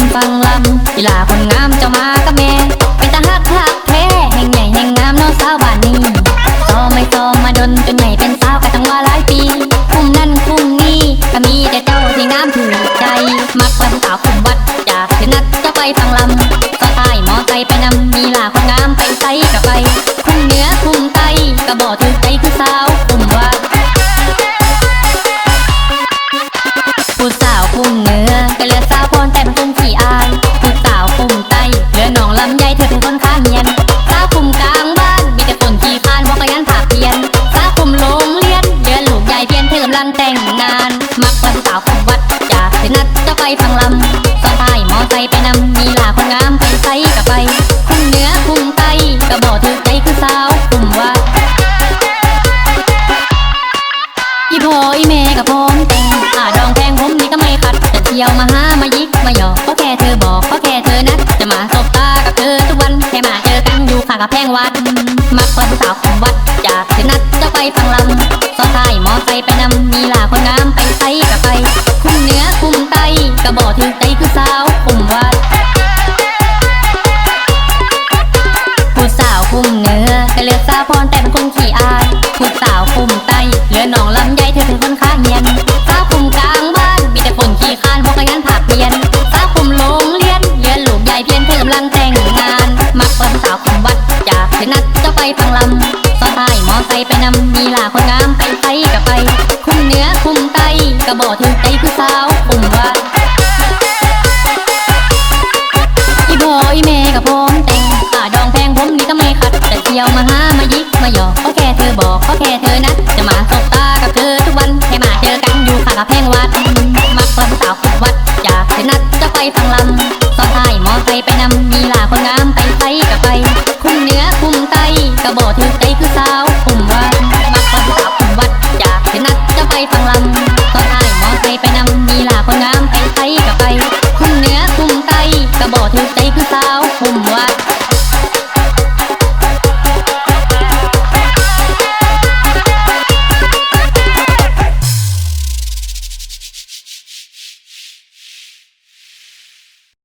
นฟังลำกีฬาคนงามเจ้ามากับแม่เป็นตาฮักฮักแท้แห่งใหญ่แห่งงามน้องสาวบ้านนี้ซอไม่ซอมาดนจนใหญ่เป็นสาวกะตั้งว่าหลายปีคุ้มนั่นคุ้มนี่ก็มีแต่เจ้าที่งามถูกใจ มักวันสาวคุ้มวัดจากถึงนัดจะไปฟังลำำลังแต่งงาน มักวันสาวคุมวัดจากที่นัดจะไปฟังลำซ้อนท้ายมอไซค์ไปนำมีหลาคนงามไปใส่กับไปคุ้มเหนือคุ้มใต้ก็บอกถือใจคือสาวคุมวัดอีพ่ออีแม่กับพร้อมแต่งอาดองแพงผมนี่ก็ไม่ขัดจะเที่ยวมาหามายิกมาหยอกก็แค่เธอบอกก็แค่เธอนัดจะมาสบตากับเธอทุกวันแค่มาเจอกันอยู่ข้างกับแพงวัด ก็บอกถือใจคือสาวคุ้มวัดผู้สาวคุมเนื้อก็เลือกสาวพรแต่เป็นคนขี้อายผู้สาวคุมใต้เหลือหนองลำไยเธอเป็นคนข้างเงียนสาวคุมกลางบ้านมีแต่คนขี้คานเพราะขยันผักเพียนสาวคุมโรงเรียนเหลือลูกใหญ่เพียนเธอกำลังแต่งงานมักวันสาวคุมวัดจากที่นัดจะไปฟังลำซ้อนท้ายมอไซค์ไปนำมีหลาคนงามไปใส่กับไป คุมเนื้อคุมใต้ก็บอกถือใจผู้สาวคุม บอกก็แค่เธอนะ จะมาสบตากับเธอทุกวันแค่มาเจอกันอยู่ข้างกับแพงวัด มักคนสาวขุดวัดอยากเธอนัดจะไปฟังลำซ้อนท้ายมอไซไปนำมีลาคนงามไปไปกับไป คุ้มเนื้อคุ้มไตกระบอกถือใจคือสาวคุ้มวัามักคนสาวขุดวัดอยากเธอนัดจะไปฟังลำซ้อนท้ายมอไซไปนำมีลาคนงามไปไปกับไป คุ้มเนื้อคุ้มไตกระบอกถือใจคือสาวคุ้มวัา